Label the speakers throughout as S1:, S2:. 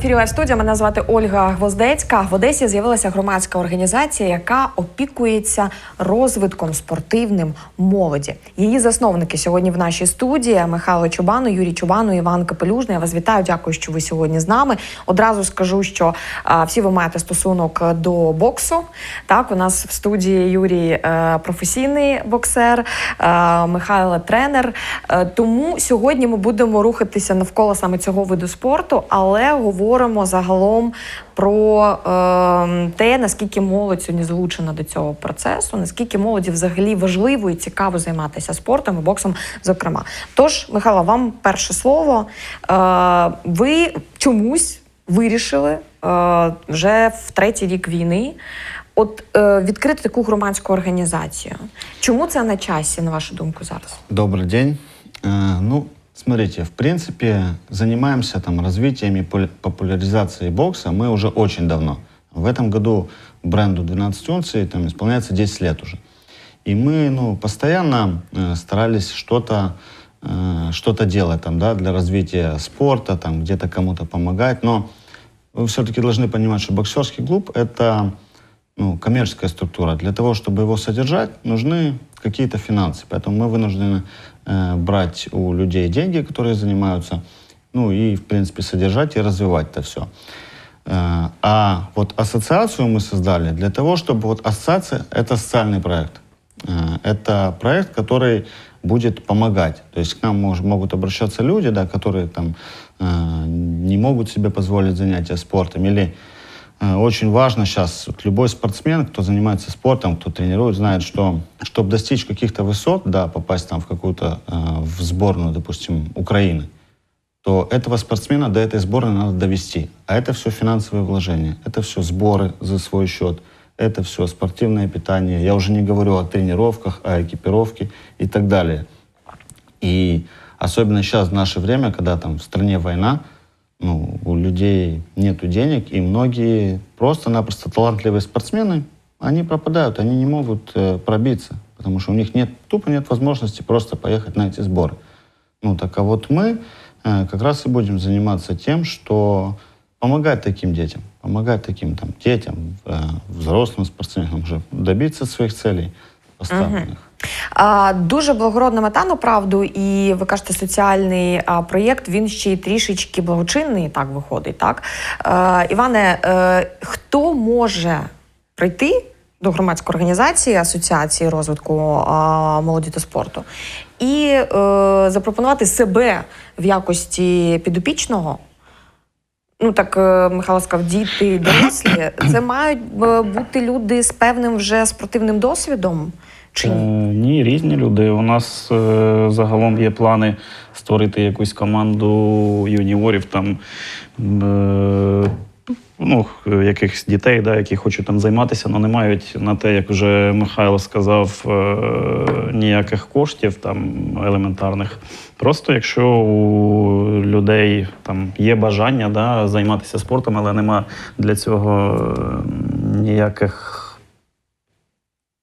S1: Ефірі Лайв студія. Мене звати Ольга Гвоздецька. В Одесі з'явилася громадська організація, яка опікується розвитком спортивним молоді. Її засновники сьогодні в нашій студії Михайло Чубану, Юрій Чубану, Іван Капелюжний. Я вас вітаю. Дякую, що ви сьогодні з нами. Одразу скажу, що а, всі ви маєте стосунок до боксу. Так, у нас в студії Юрій е, професійний боксер, е, Михайло тренер. Е, тому сьогодні ми будемо рухатися навколо саме цього виду спорту, але говоримо загалом про е, те, наскільки молодь сьогодні залучена до цього процесу, наскільки молоді взагалі важливо і цікаво займатися спортом і боксом, зокрема. Тож, Михайло, вам перше слово. Е, ви чомусь вирішили е, вже в третій рік війни. От е, відкрити таку громадську організацію. Чому це на часі, на вашу думку, зараз?
S2: Добрый день. Э, Ну, смотрите, в принципе, занимаемся там развитием и популяризацией бокса мы уже очень давно. В этом году бренду 12 унций там исполняется 10 лет уже. И мы, ну, постоянно э, старались что-то э, что-то делать там, да, для развития спорта, там, где-то кому-то помогать. Но вы все-таки должны понимать, что боксерский клуб – это ну, коммерческая структура. Для того, чтобы его содержать, нужны какие-то финансы. Поэтому мы вынуждены э, брать у людей деньги, которые занимаются, ну и, в принципе, содержать и развивать это все. а вот ассоциацию мы создали для того, чтобы вот ассоциация – это социальный проект. Э, это проект, который будет помогать. То есть к нам мож- могут обращаться люди, да, которые там э, не могут себе позволить занятия спортом или Э, Очень важно сейчас, вот любой спортсмен, кто занимается спортом, кто тренирует, знает, что чтобы достичь каких-то высот, да, попасть там в какую-то, э, в сборную, допустим, Украины, то этого спортсмена до этой сборной надо довести. А это все финансовые вложения, это все сборы за свой счет, это все спортивное питание. Я уже не говорю о тренировках, о экипировке и так далее. И особенно сейчас, в наше время, когда там в стране война, ну, у людей нету денег, и многие просто-напросто талантливые спортсмены, они пропадают, они не могут э, пробиться, потому что у них нет, тупо нет возможности просто поехать на эти сборы. Ну, так а вот мы э, как раз и будем заниматься тем, что помогать таким детям, помогать таким там детям, э, взрослым спортсменам уже добиться своих целей поставленных.
S1: А, дуже благородна мета, направду, і ви кажете, соціальний а, проєкт він ще й трішечки благочинний, так виходить. Так? Е, Іване, е, хто може прийти до громадської організації, асоціації розвитку а, молоді та спорту і е, запропонувати себе в якості підопічного? Ну так е, Михайло сказав, діти, дорослі. Це мають е, бути люди з певним вже спортивним досвідом. Чи
S3: Е,
S1: ні?
S3: Ні, різні люди. У нас е, загалом є плани створити якусь команду юніорів, там е, ну, якихось дітей, да, які хочуть там займатися, але не мають на те, як вже Михайло сказав, е, ніяких коштів там елементарних. Просто якщо у людей там є бажання да, займатися спортом, але нема для цього е, ніяких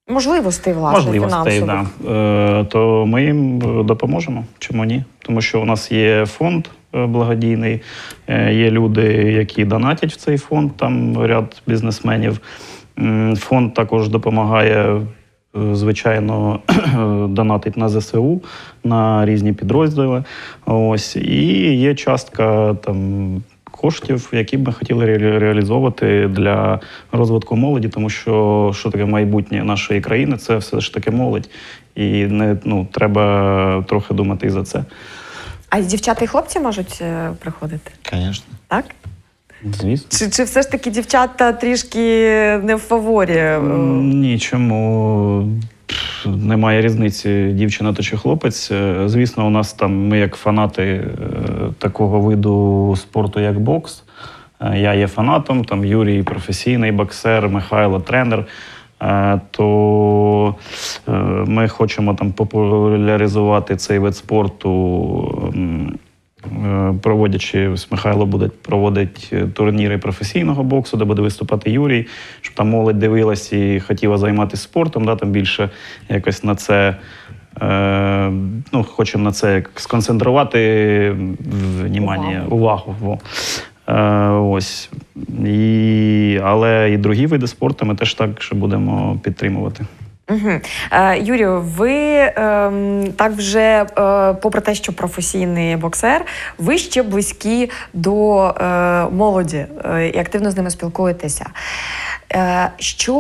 S1: Можливостей, власне,
S3: можливостей, да. е, то ми їм допоможемо. Чому ні? Тому що у нас є фонд е, благодійний, е, є люди, які донатять в цей фонд, там ряд бізнесменів. Фонд також допомагає. е, Звичайно, донатить на ЗСУ, на різні підрозділи. Ось і є частка там коштів, які б ми хотіли ре- реалізовувати для розвитку молоді, тому що що таке майбутнє нашої країни, це все ж таки молодь, і не ну треба трохи думати і за це.
S1: А дівчата і хлопці можуть е, приходити,
S2: Конечно.
S1: так?
S3: Звісно.
S1: Чи, чи все ж таки дівчата трішки не в фаворі?
S3: Ні, чому немає різниці, дівчина то чи хлопець. Е, Звісно, у нас там ми як фанати е, такого виду спорту, як бокс. Е, Я є фанатом, там Юрій професійний боксер, Михайло тренер. То ми хочемо там популяризувати цей вид спорту. Е, Проводячи Михайло буде проводить е, турніри професійного боксу, де буде виступати Юрій, щоб там молодь дивилась і хотіла займатися спортом, да, там більше якось на це. Е, ну, хочемо на це як сконцентрувати внимання, увагу. Е, ось. І, але і другі види спорту ми теж також будемо підтримувати.
S1: Угу. Е, Юрію, ви е, так вже, е, попри те, що професійний боксер, ви ще близькі до е, молоді е, і активно з ними спілкуєтеся. Е, що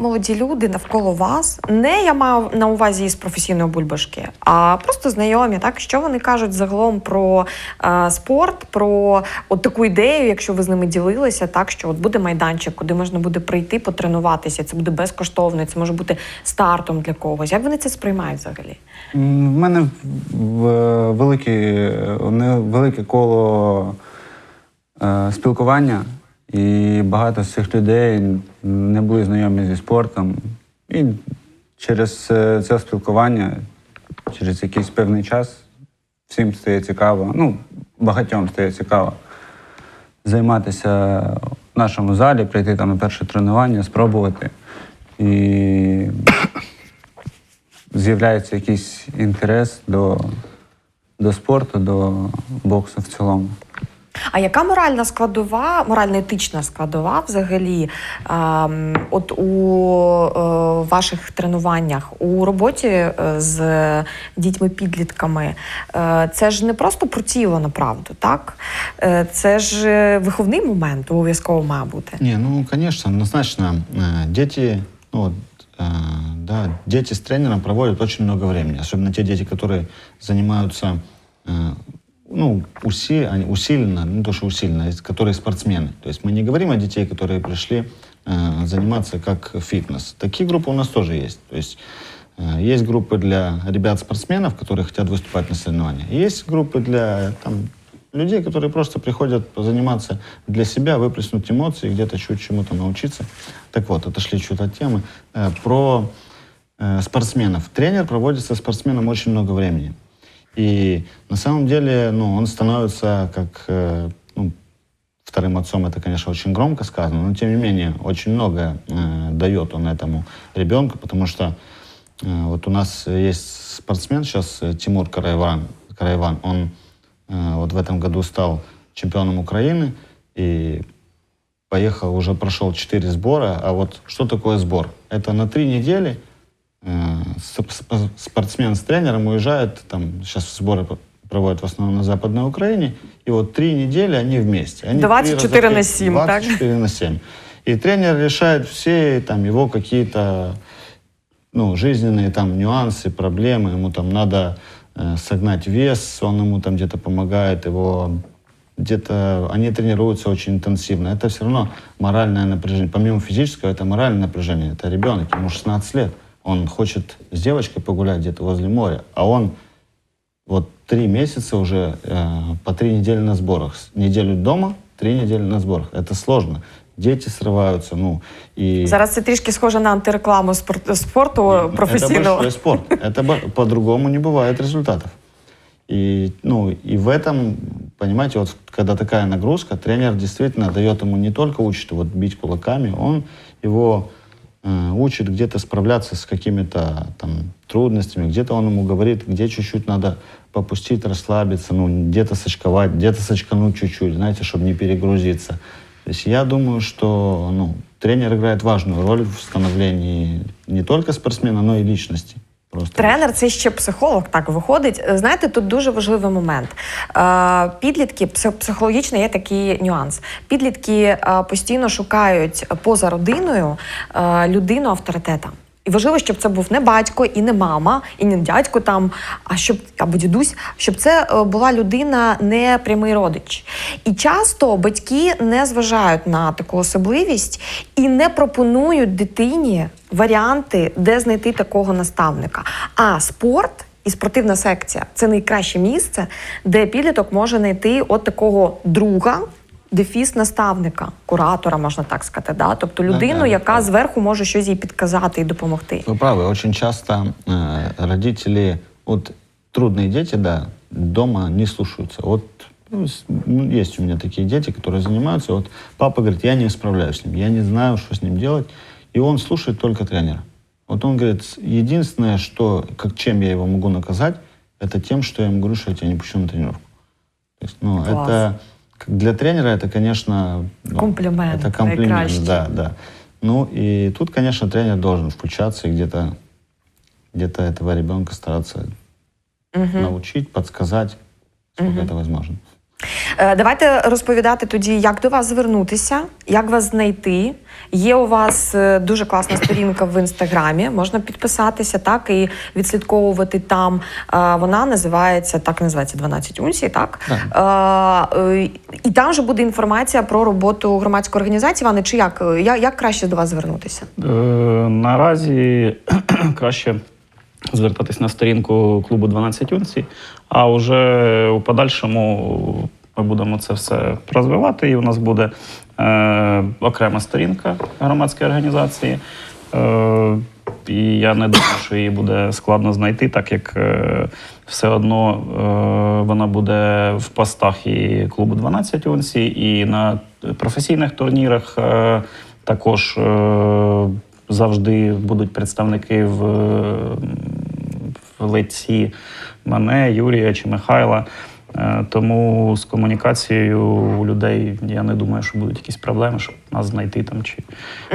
S1: молоді люди навколо вас, не я мав на увазі із професійної бульбашки, а просто знайомі, так що вони кажуть загалом про е, спорт, про от таку ідею, якщо ви з ними ділилися, так що от буде майданчик, куди можна буде прийти потренуватися, це буде безкоштовно, це може бути стартом для когось. Як вони це сприймають взагалі?
S4: В мене велике, велике коло е, спілкування, і багато з цих людей не були знайомі зі спортом. І через е, це спілкування, через якийсь певний час всім стає цікаво, ну, багатьом стає цікаво займатися в нашому залі, прийти там на перше тренування, спробувати. І з'являється якийсь інтерес до, до спорту, до боксу в цілому.
S1: А яка моральна складова, морально-етична складова взагалі ем, от у е, ваших тренуваннях, у роботі е, з дітьми-підлітками? Е, це ж не просто про тіло, направду, так? Е, це ж е, виховний момент обов'язково має бути.
S2: Не, ну, конечно, однозначно. Э, Дети, ну, вот, э, да, дети с тренером проводят очень много времени. Особенно те дети, которые занимаются, э, ну, уси, они усиленно, не то, что усиленно, есть, которые спортсмены. То есть мы не говорим о детей, которые пришли э, заниматься как фитнес. Такие группы у нас тоже есть. То есть э, есть группы для ребят-спортсменов, которые хотят выступать на соревнованиях. Есть группы для там, людей, которые просто приходят заниматься для себя, выплеснуть эмоции, где-то чуть чему-то научиться. Так вот, отошли чуть от темы. Э, Про э, спортсменов. Тренер проводит со спортсменом очень много времени. И на самом деле, ну, он становится как э, ну, вторым отцом, это, конечно, очень громко сказано, но тем не менее очень много э, дает он этому ребенку, потому что э, вот у нас есть спортсмен сейчас, э, Тимур Караиван, Караиван он э, вот в этом году стал чемпионом Украины и поехал, уже прошел 4 сбора. А вот что такое сбор? Это на три недели спортсмен с тренером уезжает, там сейчас сборы проводят в основном на Западной Украине, и вот три недели они вместе. Они три
S1: 24
S2: раза в
S1: на
S2: день-
S1: 7, так?
S2: 24 на 7. И тренер решает все там его какие-то ну, жизненные там нюансы, проблемы. Ему там надо э, согнать вес, он ему там где-то помогает, его где-то они тренируются очень интенсивно. Это все равно моральное напряжение. Помимо физического, это моральное напряжение. Это ребенок, ему 16 лет. Он хочет с девочкой погулять где-то возле моря, а он вот три месяца уже э, по три недели на сборах. Неделю дома, три недели на сборах. Это сложно. Дети срываются, ну, и...
S1: Зараз це трішки схоже на антирекламу спорт, спорту
S2: Это
S1: професійного.
S2: большой спорт. Это по-другому не бывает результатов. И, ну, и в этом, понимаете, вот когда такая нагрузка, тренер действительно дает ему не только учит вот бить кулаками, он его учит где-то справляться с какими-то там трудностями, где-то он ему говорит, где чуть-чуть надо попустить, расслабиться, ну, где-то сочковать, где-то сочкануть чуть-чуть, знаете, чтобы не перегрузиться. То есть я думаю, что ну, тренер играет важную роль в становлении не только спортсмена, но и личности. Просто
S1: Тренер це ще психолог, так виходить. Е, Знаєте, тут дуже важливий момент. Е, Підлітки, псих- психологічно є такий нюанс. Підлітки е, постійно шукають поза родиною людину авторитета. І важливо, щоб це був не батько і не мама, і не дядько там, а щоб або дідусь, щоб це е, була людина не прямий родич. І часто батьки не зважають на таку особливість і не пропонують дитині варіанти, де знайти такого наставника. А спорт і спортивна секція це найкраще місце, де підліток може знайти от такого друга. Дефіс наставника, куратора, можна так сказати, да? тобто людину,
S2: да,
S1: яка
S2: так.
S1: зверху може щось їй підказати і допомогти.
S2: Вы правы, очень часто э, родители, вот трудные дети, да, дома не слушаются. Вот ну, с- ну, есть у меня такие дети, которые занимаются, вот папа говорит, я не справляюсь с ним, я не знаю, что с ним делать, и он слушает только тренера. Вот он говорит, «С- единственное, что, как, чем я его могу наказать, это тем, что я ему говорю, что я тебя не пущу на тренировку. То есть, ну,
S1: Класс.
S2: это как для тренера это, конечно, ну,
S1: Комплімент,
S2: Это комплимент,
S1: найкраще.
S2: да, да. Ну и тут, конечно, тренер должен включаться и где-то где-то этого ребенка стараться научить, подсказать, сколько это возможно.
S1: Е, Давайте розповідати тоді, як до вас звернутися, як вас знайти. Є у вас е, дуже класна сторінка в інстаграмі. Можна підписатися, так і відслідковувати там. Е, Вона називається так, називається 12 унцій, так е, і там же буде інформація про роботу громадської організації. Ване, чи як, як, як краще до вас звернутися?
S3: Е, Наразі краще звертатись на сторінку клубу 12 унцій, а вже у подальшому ми будемо це все розвивати, і у нас буде е, окрема сторінка громадської організації. Е, і я не думаю, що її буде складно знайти, так як е, все одно е, вона буде в постах і клубу 12 унцій, і на професійних турнірах е, також е, завжди будуть представники в, в лиці мене, Юрія чи Михайла. Е, Тому з комунікацією у людей я не думаю, що будуть якісь проблеми, щоб нас знайти там чи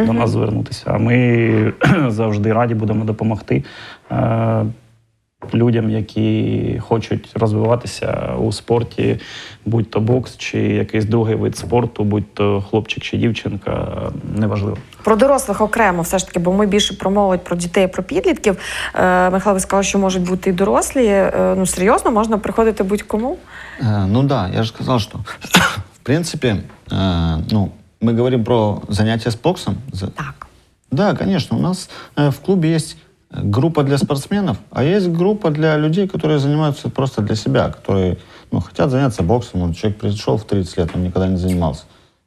S3: до нас звернутися. А ми завжди раді будемо допомогти е, людям, які хочуть розвиватися у спорті, будь то бокс чи якийсь другий вид спорту, будь то хлопчик чи дівчинка, неважливо.
S1: Про дорослих окремо, все ж таки, бо ми більше про молодь, про дітей, про підлітків. Е, Михайло, ви сказали, що можуть бути і дорослі. Е, ну серйозно, можна приходити будь-кому.
S2: Э, Ну да, я же сказал, что в принципе, э, ну, мы говорим про занятия с боксом. За-
S1: Так.
S2: Да, конечно, у нас э, в клубе есть э, Группа для спортсменов, а есть группа для людей, которые занимаются просто для себя, которые ну, хотят заняться боксом. Вот человек пришел в 30 лет, он никогда не занимался.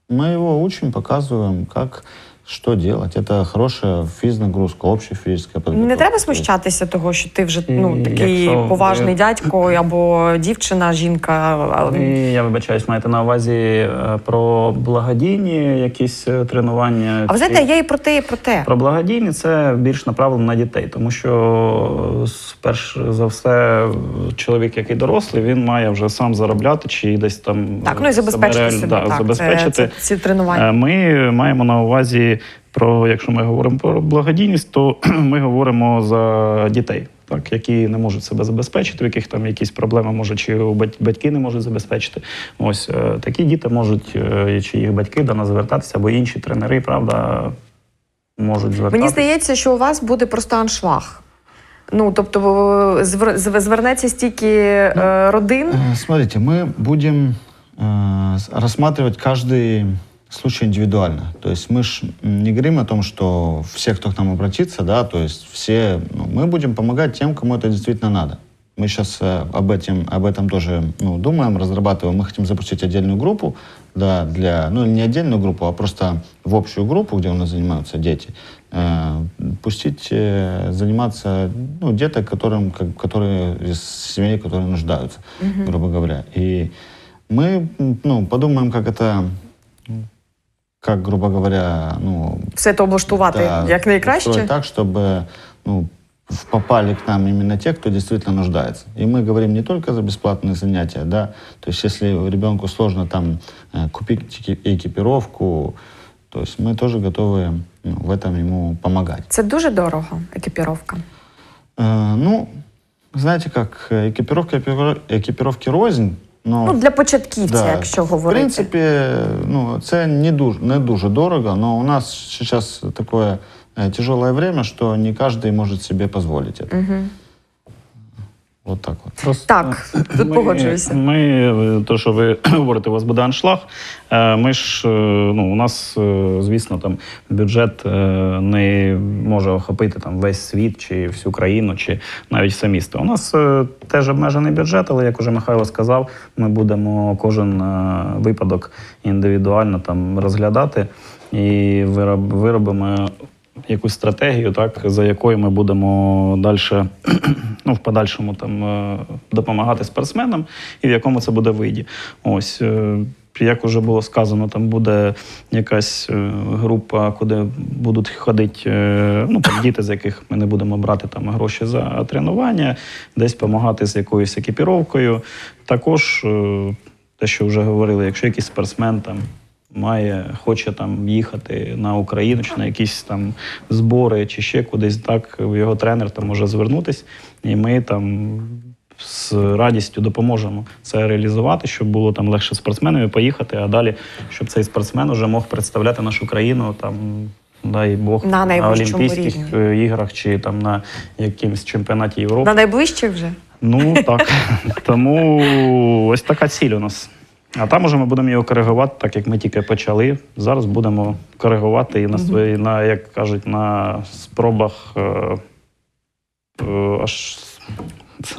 S2: Мы его учим, показываем, как, что делать. Это хорошая физнагрузка, общая физическая подготовка.
S1: Не треба смущатися того, що ти вже ну такий
S3: якщо ви-
S1: поважний дядько або дівчина, жінка. а,
S3: я вибачаюсь, маєте на увазі е, про благодійні якісь е, тренування?
S1: А ви знаєте, є і про те, і про те.
S3: Про благодійні це більш направлено на дітей, тому що е, перш за все, чоловік, який дорослий, він має вже сам заробляти чи десь там
S1: Так, ну і
S3: себе
S1: забезпечити
S3: реаль-
S1: себе.
S3: да,
S1: так,
S3: забезпечити.
S1: Це, це, ці тренування.
S3: Е, Ми маємо на увазі про, якщо ми говоримо про благодійність, то ми говоримо за дітей. Так, які не можуть себе забезпечити, у яких там якісь проблеми може, чи у бать- батьки не можуть забезпечити. Ось е, такі діти можуть, е, чи їх батьки до нас звертатися, або інші тренери, правда, можуть звертатися.
S1: Мені здається, що у вас буде просто аншлаг. Ну, тобто е, звер- зв- звернеться стільки е, родин.
S2: Э, Смотрите, мы будем э, с- рассматривать каждый случай индивидуально. То есть мы ж м, не говорим о том, что все, кто к нам обратится, да, то есть все, ну, мы будем помогать тем, кому это действительно надо. Мы сейчас об, этом, об этом тоже ну, думаем, разрабатываем. Мы хотим запустить отдельную группу, да, для, ну, не отдельную группу, а просто в общую группу, где у нас занимаются дети, э, пустить э, заниматься ну, деток, которым, как, которые из семей, которые нуждаются, грубо говоря. И мы ну, подумаем, как это, как, грубо говоря, ну,
S1: Все це облаштувати
S2: да,
S1: як найкраще.
S2: устроить так, чтобы ну, в- попали к нам именно те, кто действительно нуждается. И мы говорим не только за бесплатные занятия, да, то есть если ребенку сложно там э, купить эки- экипировку, то есть мы тоже готовы ну, в этом ему помогать.
S1: Це дуже дорого, екіпіровка.
S2: Э, ну, знаете как, э, экипировка экипира- экипировки рознь, но...
S1: Ну, для початківця, якщо
S2: в
S1: говорити.
S2: принципі, ну, це не дуже, не дуже дорого, но у нас сейчас такое э, тяжелое время, что не каждый может себе позволить это. Вот так вот.
S3: Просто
S1: Так, тут погоджуюся.
S3: Ми, е, то, що ви говорите, у вас буде аншлаг. е, Ми ж, е, ну, у нас, звісно, там бюджет не може охопити там весь світ, чи всю країну, чи навіть все місто. У нас теж обмежений бюджет, але як уже Михайло сказав, ми будемо кожен випадок індивідуально там розглядати і вироб, виробимо якусь стратегію, так, за якою ми будемо далі, ну, в подальшому там, е, допомагати спортсменам і в якому це буде виді. Ось. е, Як вже було сказано, там буде якась е, група, куди будуть ходити ну, діти, з яких ми не будемо брати там, гроші за тренування, десь допомагати з якоюсь екіпіровкою. Також те, що вже говорили, якщо якийсь спортсмен там має, хоче там їхати на Україну чи на якісь там збори, чи ще кудись, так його тренер там може звернутись, і ми там з радістю допоможемо це реалізувати, щоб було там легше спортсменові поїхати, а далі, щоб цей спортсмен вже мог представляти нашу країну там. Дай Бог
S1: На найвищому
S3: Олімпійських
S1: рівні.
S3: е, іграх чи там на якимсь чемпіонаті Європи.
S1: На найближчих вже?
S3: Ну так. Тому ось така ціль у нас. А там уже ми будемо його коригувати, так як ми тільки почали. Зараз будемо коригувати і на свої, на, як кажуть, на спробах е, е, аж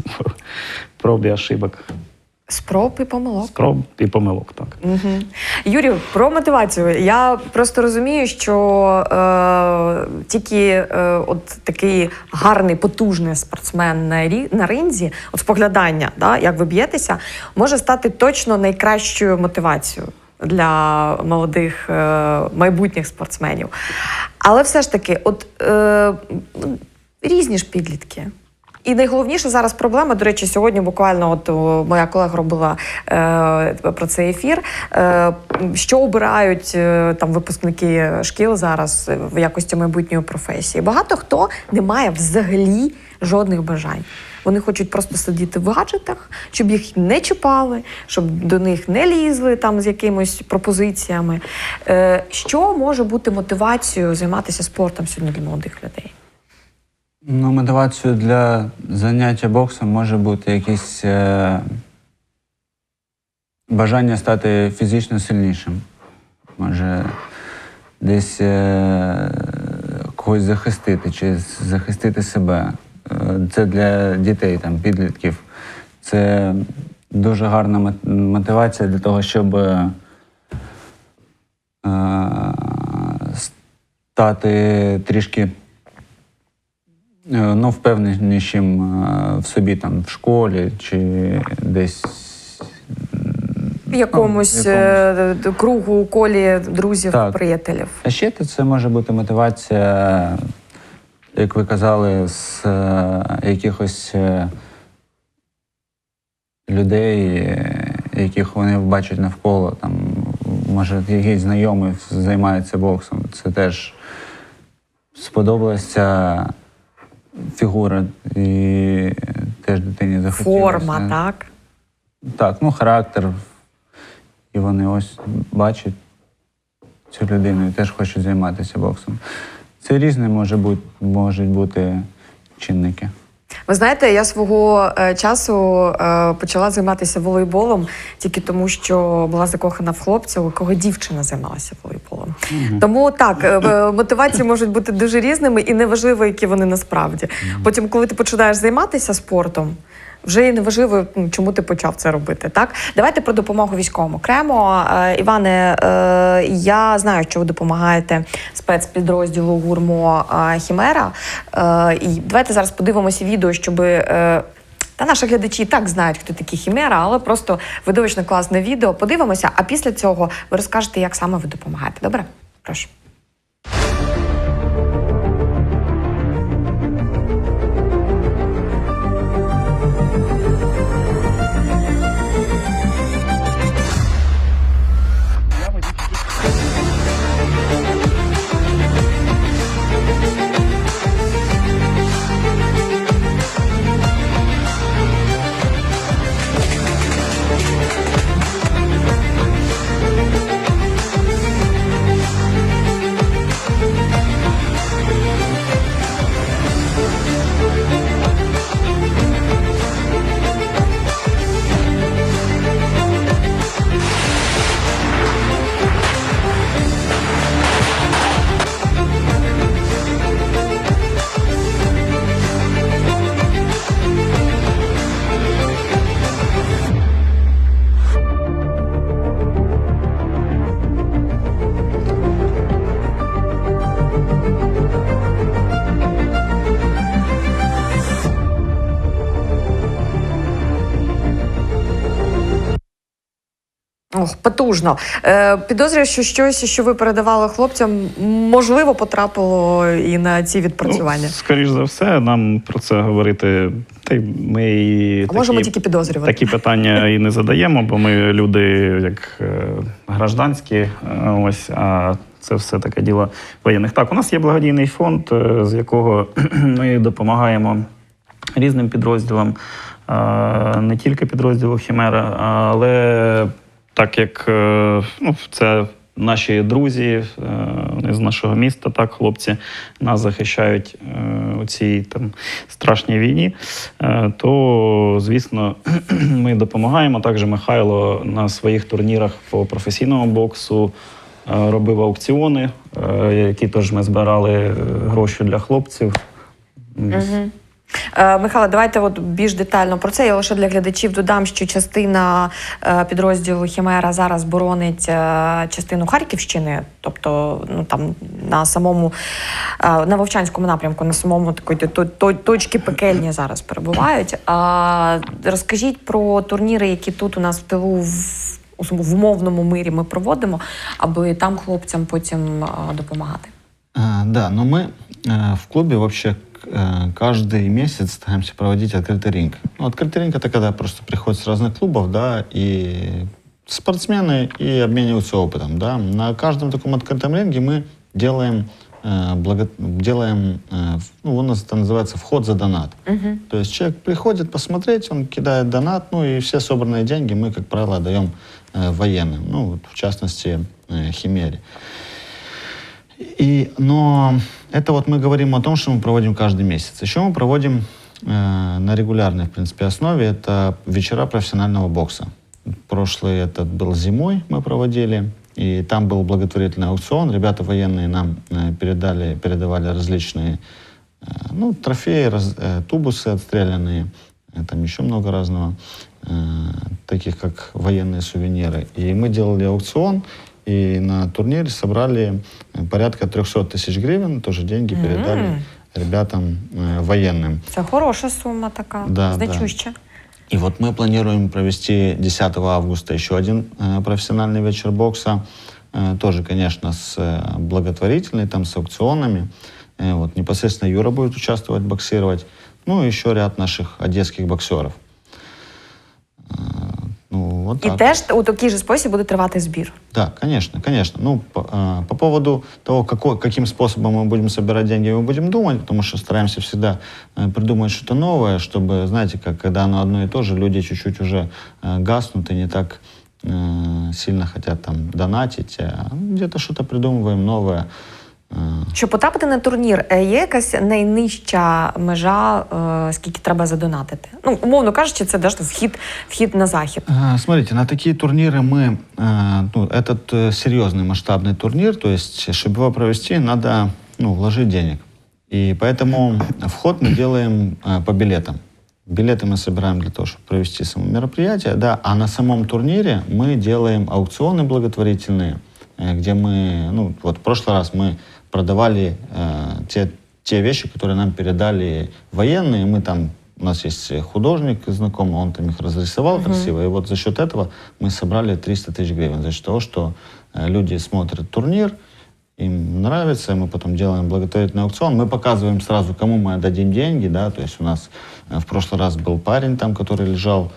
S3: пробі ошибок.
S1: Спроб і помилок.
S3: Спроб і помилок, так.
S1: Угу. Юрію, про мотивацію. Я просто розумію, що е, тільки е, от такий гарний, потужний спортсмен на, рі, на ринзі, от споглядання, да, як ви б'єтеся, може стати точно найкращою мотивацією для молодих е, майбутніх спортсменів. Але все ж таки, от е, різні ж підлітки. І найголовніше зараз проблема. До речі, сьогодні буквально от моя колега робила е, про цей ефір. Е, що обирають е, там випускники шкіл зараз в якості майбутньої професії? Багато хто не має взагалі жодних бажань. Вони хочуть просто сидіти в гаджетах, щоб їх не чіпали, щоб до них не лізли там з якимись пропозиціями. Е, що може бути мотивацією займатися спортом сьогодні для молодих людей?
S4: Ну, мотивацією для заняття боксом може бути якесь е, бажання стати фізично сильнішим. Може десь е, когось захистити чи захистити себе. Е, Це для дітей, там, підлітків. Це дуже гарна мотивація для того, щоб е, стати трішки е, ну, впевненішим е, в собі там в школі чи десь.
S1: В якомусь,
S4: Ну,
S1: е, кругу, колі друзів,
S4: Так.
S1: приятелів.
S4: А ще то це може бути мотивація, як ви казали, з е, якихось е, людей, е, яких вони бачать навколо. Там, може, якийсь знайомий займається боксом. Це теж сподобалася ця фігура і теж дитині захотілося.
S1: Форма, так?
S4: Так, ну характер. І вони ось бачать цю людину і теж хочуть займатися боксом. Це різне може бути, можуть бути чинники.
S1: Ви знаєте, я свого е, часу е, почала займатися волейболом тільки тому, що була закохана в хлопця, у кого дівчина займалася волейболом. Тому так, е, мотивації можуть бути дуже різними і неважливо, які вони насправді. Потім, коли ти починаєш займатися спортом. Вже і неважливо, ну, чому ти почав це робити. Так, давайте про допомогу військовим окремо. Е, Іване, е, я знаю, що ви допомагаєте спецпідрозділу гурмо е, Хімера. І давайте зараз подивимося відео, щоб. Та наші глядачі і так знають, хто такі хімера, але просто видовищно класне відео. Подивимося, а після цього ви розкажете, як саме ви допомагаєте. Добре? Прошу. Ох, потужно. Е, підозрюю, що щось, що ви передавали хлопцям, можливо, потрапило і на ці відпрацювання.
S3: Ну, скоріш за все, нам про це говорити. Та й ми і
S1: А можемо тільки підозрювати.
S3: такі питання і не задаємо, бо ми люди як е, гражданські, е, ось, а це все таке діло воєнних. Так, у нас є благодійний фонд, е, з якого ми допомагаємо різним підрозділам, е, не тільки підрозділу Хімера, але так як е, ну, це наші друзі е, вони з нашого міста, так, хлопці нас захищають е, у цій там страшній війні, то звісно ми допомагаємо. Також Михайло на своїх турнірах по професійному боксу робив аукціони, які теж ми збирали гроші для хлопців.
S1: Угу. Е, Михайло, давайте от більш детально про це. Я лише для глядачів додам, що частина е, підрозділу Хімера зараз боронить е, частину Харківщини, тобто ну там на самому е, на Вовчанському напрямку, на самому такої то- то- точки пекельні зараз перебувають. А розкажіть про турніри, які тут у нас в тилу в, в умовному мирі ми проводимо, аби там хлопцям потім е, допомагати.
S2: А, Да, но мы э, в клубе вообще к- э, каждый месяц стараемся проводить открытый ринг. Ну, открытый ринг это когда просто приходят с разных клубов, да, и спортсмены и обмениваются опытом, да. На каждом таком открытом ринге мы делаем э, благо- делаем, э, ну, у нас это называется вход за донат. То есть человек приходит посмотреть, он кидает донат, ну и все собранные деньги мы, как правило, отдаем э, военным, ну, вот в частности, э, Химере. И, но это вот мы говорим о том, что мы проводим каждый месяц. Еще мы проводим э, на регулярной, в принципе, основе это вечера профессионального бокса. Прошлый этот был зимой, мы проводили, и там был благотворительный аукцион. Ребята военные нам э, передали, передавали различные э, ну, трофеи, раз- э, тубусы отстрелянные, там еще много разного, таких как военные сувениры. И мы делали аукцион, и на турнире собрали э, порядка 300 тысяч гривен, тоже деньги передали ребятам э, военным.
S1: Це хороша сума така,
S2: Да, да.
S1: значуща.
S2: И вот мы планируем провести 10 августа еще один э, профессиональный вечер бокса. Э, тоже, конечно, с э, благотворительной, там, с аукционами. Э, вот, непосредственно Юра будет участвовать, боксировать. Ну, и еще ряд наших одесских боксеров. Э, ну, вот
S1: І
S2: так.
S1: теж у такий же спосіб буде тривати збір.
S2: Да, конечно, конечно. Ну, по, э, по поводу того, какой, каким способом мы будем собирать деньги, мы будем думать, потому что стараемся всегда э, придумать что-то новое, чтобы, знаете, как когда оно одно и то же, люди чуть-чуть уже э, гаснут и не так э, сильно хотят там донатить, а где-то что-то придумываем новое. Э,
S1: Щоб потрапити на турнір, е, є якась найнижча межа, е, скільки треба задонатити? Ну, умовно кажучи, це даже вхід, вхід на захід.
S2: А, Смотрите, на такие турниры мы, э, ну, этот э, серьезный масштабный турнир, то есть, чтобы его провести, надо, ну, вложить денег. И поэтому вход мы делаем э, по билетам. Билеты мы собираем для того, чтобы провести само мероприятие, да, а на самом турнире мы делаем аукционы благотворительные, э, где мы, ну, вот в прошлый раз мы Продавали э, те, те вещи, которые нам передали военные, мы там у нас есть художник знакомый, он там их разрисовал красиво, и вот за счет этого мы собрали 300 тысяч гривен, за счет того, что э, люди смотрят турнир, им нравится, мы потом делаем благотворительный аукцион, мы показываем сразу, кому мы отдадим деньги, да, то есть у нас э, в прошлый раз был парень там, который лежал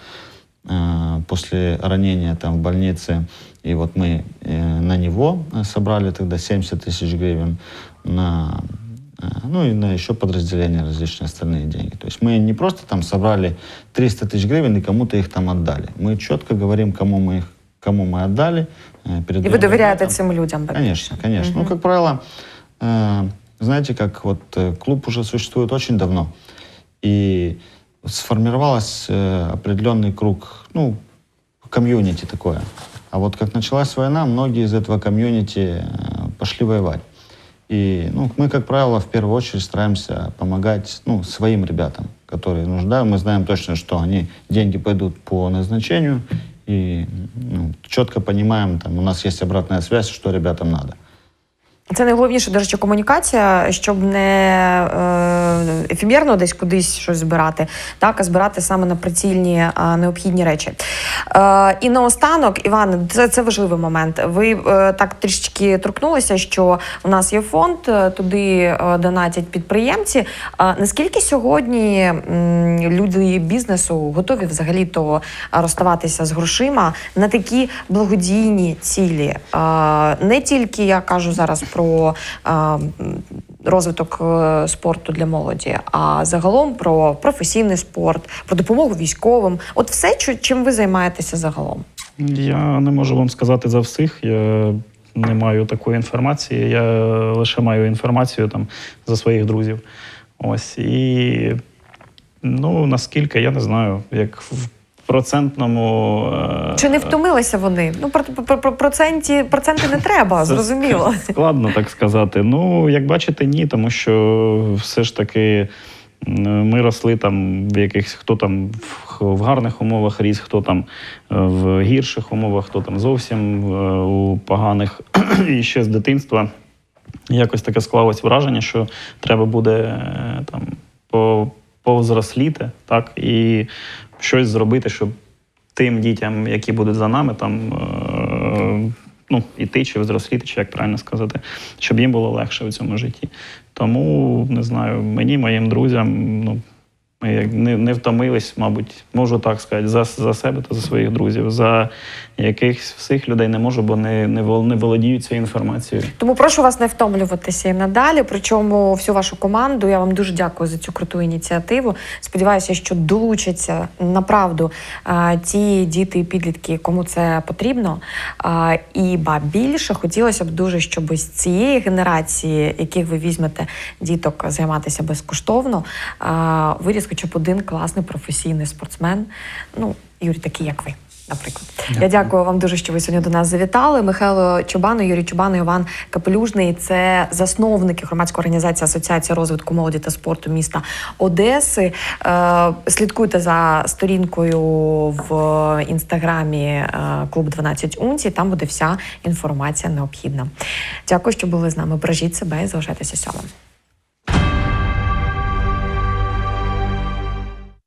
S2: после ранения там в больнице, и вот мы э, на него э, собрали тогда 70 тысяч гривен на э, ну и на еще подразделения различные остальные деньги. То есть мы не просто там собрали 300 тысяч гривен и кому-то их там отдали. Мы четко говорим, кому мы их кому мы отдали. э,
S1: І
S2: передаем
S1: ви довіряєте
S2: ребятам.
S1: цим людям?
S2: Конечно, конечно. Ну, как правило, э, знаете, как вот э, клуб уже существует очень давно, и сформировалась э, определенный круг, ну, комьюнити такое. А вот как началась война, многие из этого комьюнити э, пошли воевать. И ну, мы, как правило, в первую очередь стараемся помогать ну, своим ребятам, которые нуждают. Мы знаем точно, что они деньги пойдут по назначению, и ну, четко понимаем, там, у нас есть обратная связь, что ребятам надо.
S1: Це найголовніше, до речі, комунікація, щоб не е, ефемерно десь кудись щось збирати, так, а збирати саме на прицільні е, необхідні речі. Е, і наостанок, Іван, це, це важливий момент. Ви так трішечки торкнулися, що у нас є фонд, туди донатять підприємці. Наскільки сьогодні люди бізнесу готові взагалі то розставатися з грошима на такі благодійні цілі? Не тільки я кажу зараз про м, розвиток е, спорту для молоді, а загалом про професійний спорт, про допомогу військовим. От все, чим ви займаєтеся загалом?
S3: Я не можу вам сказати за всіх. Я не маю такої інформації. Я лише маю інформацію там за своїх друзів. Ось і ну наскільки я не знаю, як в процентному е,
S1: Чи не втомилися вони? Ну про, про, про проценті проценти не треба,
S3: Це
S1: зрозуміло.
S3: ск- Складно так сказати. Ну, як бачите, ні, тому що все ж таки м, ми росли там в якихось, хто там в, в гарних умовах ріс, хто там е, в гірших умовах, хто там зовсім е, у поганих. І ще з дитинства якось таке склалось враження, що треба буде е, там по, повзросліти, так, і щось зробити, щоб тим дітям, які будуть за нами, там е, ну, іти чи взросліти, чи як правильно сказати, щоб їм було легше в цьому житті. Тому не знаю, мені, моїм друзям, ну. Ми не, не втомились, мабуть, можу так сказати, за, за себе та за своїх друзів. За якихось всіх людей не можу, бо не, не, не володію цією інформацією.
S1: Тому прошу вас не втомлюватися і надалі. Причому всю вашу команду. Я вам дуже дякую за цю круту ініціативу. Сподіваюся, що долучаться направду ті діти і підлітки, кому це потрібно. І ба більше хотілося б дуже, щоб з цієї генерації, яких ви візьмете діток займатися безкоштовно, виріс хоча б один класний професійний спортсмен. Ну, Юрій, такий, як ви. Наприклад, я дякую вам дуже, що ви сьогодні до нас завітали. Михайло Чубано, Юрій Чубано, Іван Капелюжний це засновники громадської організації Асоціація розвитку молоді та спорту міста Одеси. Е, слідкуйте за сторінкою в інстаграмі е, клуб 12 унцій. Там буде вся інформація необхідна. Дякую, що були з нами. Бережіть себе і залишайтеся сьомим.